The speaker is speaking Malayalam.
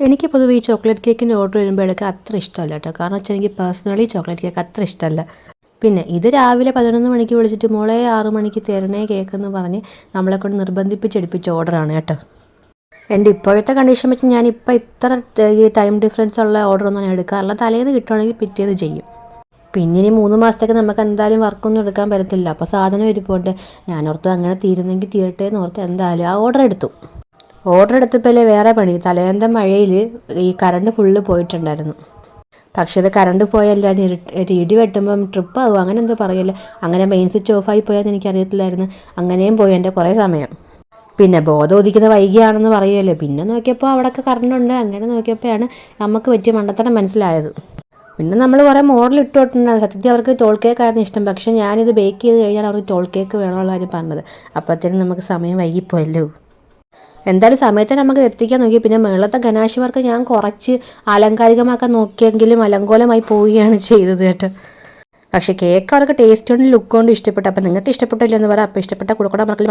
എനിക്ക് പൊതുവേ ഈ ചോക്ലേറ്റ് കേക്കിന്റെ ഓർഡർ വരുമ്പോഴൊക്കെ അത്ര ഇഷ്ടമല്ല കേട്ടോ. കാരണം വെച്ചാൽ എനിക്ക് പേഴ്സണലി ചോക്ലേറ്റ് കേക്ക് അത്ര ഇഷ്ടമല്ല. പിന്നെ ഇത് രാവിലെ പതിനൊന്ന് മണിക്ക് വിളിച്ചിട്ട് മോളെ ആറു മണിക്ക് തരണേ കേക്ക് എന്ന് പറഞ്ഞ് നമ്മളെ കൊണ്ട് നിർബന്ധിപ്പിച്ചെടുപ്പിച്ച ഓർഡറാണ് കേട്ടോ. എന്റെ ഇപ്പോഴത്തെ കണ്ടീഷൻ വെച്ച് ഞാൻ ഇപ്പോൾ ഇത്ര ഈ ടൈം ഡിഫറൻസ് ഉള്ള ഓർഡറൊന്നും ഞാൻ എടുക്കാറില്ല. തലേന്ന് കിട്ടുവാണെങ്കിൽ പിറ്റേന്ന് ചെയ്യും. പിന്നെ ഇനി മൂന്ന് മാസത്തേക്ക് നമുക്ക് എന്തായാലും വർക്കൊന്നും എടുക്കാൻ പറ്റത്തില്ല. അപ്പോൾ സാധനം ഇരിപ്പുണ്ട് ഞാൻ ഓർത്തു അങ്ങനെ തീരുന്നെങ്കിൽ തീരട്ടെ എന്ന് ഓർത്ത് എന്തായാലും ആ ഓർഡർ എടുത്തു. ഓർഡർ എടുത്തപ്പോഴേ വേറെ പണി? തലേന്തം മഴയിൽ ഈ കറണ്ട് ഫുള്ള് പോയിട്ടുണ്ടായിരുന്നു. പക്ഷെ ഇത് കറണ്ട് പോയല്ല. ഇടി വെട്ടുമ്പം ട്രിപ്പ് ആകും അങ്ങനെ എന്തോ പറയല്ല? അങ്ങനെ മെയിൻ സ്വിച്ച് ഓഫ് ആയി പോയാന്ന് എനിക്കറിയത്തില്ലായിരുന്നു. അങ്ങനെയും പോയി എന്റെ കുറേ സമയം. പിന്നെ ബോധം ഉദിക്കുന്ന വൈകിയാണെന്ന് പറയുമല്ലോ പിന്നെ നോക്കിയപ്പോൾ അവിടെയൊക്കെ കറണ്ട് ഉണ്ട്. അങ്ങനെ നോക്കിയപ്പോഴാണ് നമുക്ക് പറ്റിയ മണ്ടത്തരം മനസ്സിലായത്. പിന്നെ നമ്മൾ കുറേ മോഡൽ ഇട്ട് തൊട്ടുണ്ടായിരുന്നു സത്യത്തിൽ അവർക്ക് ടോൾ കേക്കായിരുന്നു ഇഷ്ടം. പക്ഷേ ഞാനിത് ബേക്ക് ചെയ്ത് കഴിഞ്ഞാൽ അവർക്ക് ടോൾ കേക്ക് വേണമുള്ള കാര്യം പറഞ്ഞത്. അപ്പോഴത്തേനും നമുക്ക് സമയം വൈകിപ്പോയല്ലോ. എന്തായാലും സമയത്ത് നമുക്ക് എത്തിക്കാൻ നോക്കി. പിന്നെ മേളത്തെ ഗനാശിമാർക്ക് ഞാൻ കുറച്ച് ആലങ്കാരികമാക്കാൻ നോക്കിയെങ്കിലും അലങ്കോലമായി പോവുകയാണ് ചെയ്തത് കേട്ടോ. പക്ഷേ കേക്ക് അവർക്ക് ടേസ്റ്റ് കൊണ്ട് ലുക്ക് കൊണ്ട് ഇഷ്ടപ്പെട്ടു. അപ്പോൾ നിങ്ങൾക്ക് ഇഷ്ടപ്പെട്ടില്ല എന്ന് പറയാം. അപ്പോൾ ഇഷ്ടപ്പെട്ട കൊടുക്കണം. മറക്കില്ല